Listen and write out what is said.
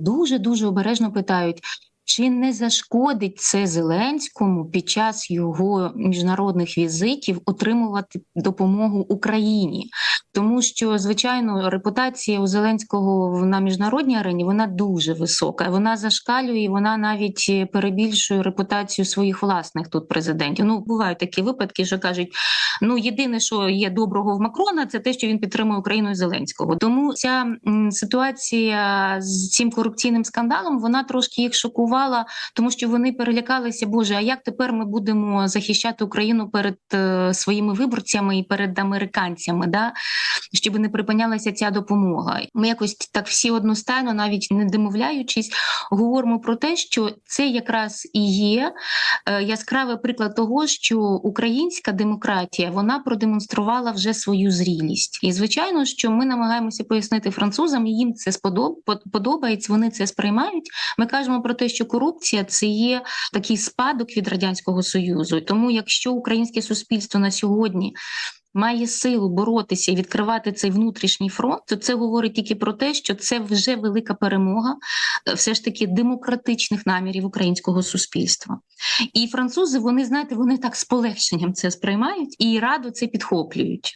дуже дуже обережно питають. Чи не зашкодить це Зеленському під час його міжнародних візитів отримувати допомогу Україні? Тому що, звичайно, репутація у Зеленського на міжнародній арені вона дуже висока. Вона зашкалює, вона навіть перебільшує репутацію своїх власних тут президентів. Ну бувають такі випадки, що кажуть: ну єдине, що є доброго в Макрона, це те, що він підтримує Україну і Зеленського. Тому ця ситуація з цим корупційним скандалом вона трошки їх шокувала, тому що вони перелякалися. Боже, а як тепер ми будемо захищати Україну перед е, своїми виборцями і перед американцями? Да? Щоб не припинялася ця допомога. Ми якось так всі одностайно, навіть не домовляючись, говоримо про те, що це якраз і є е, яскравий приклад того, що українська демократія вона продемонструвала вже свою зрілість. І звичайно, що ми намагаємося пояснити французам, їм це сподобається, вони це сприймають. Ми кажемо про те, що корупція це є такий спадок від радянського союзу. Тому, якщо українське суспільство на сьогодні має силу боротися і відкривати цей внутрішній фронт, то це говорить тільки про те, що це вже велика перемога, е, все ж таки демократичних намірів українського суспільства. І французи, вони знаєте, вони так з полегшенням це сприймають і радо це підхоплюють.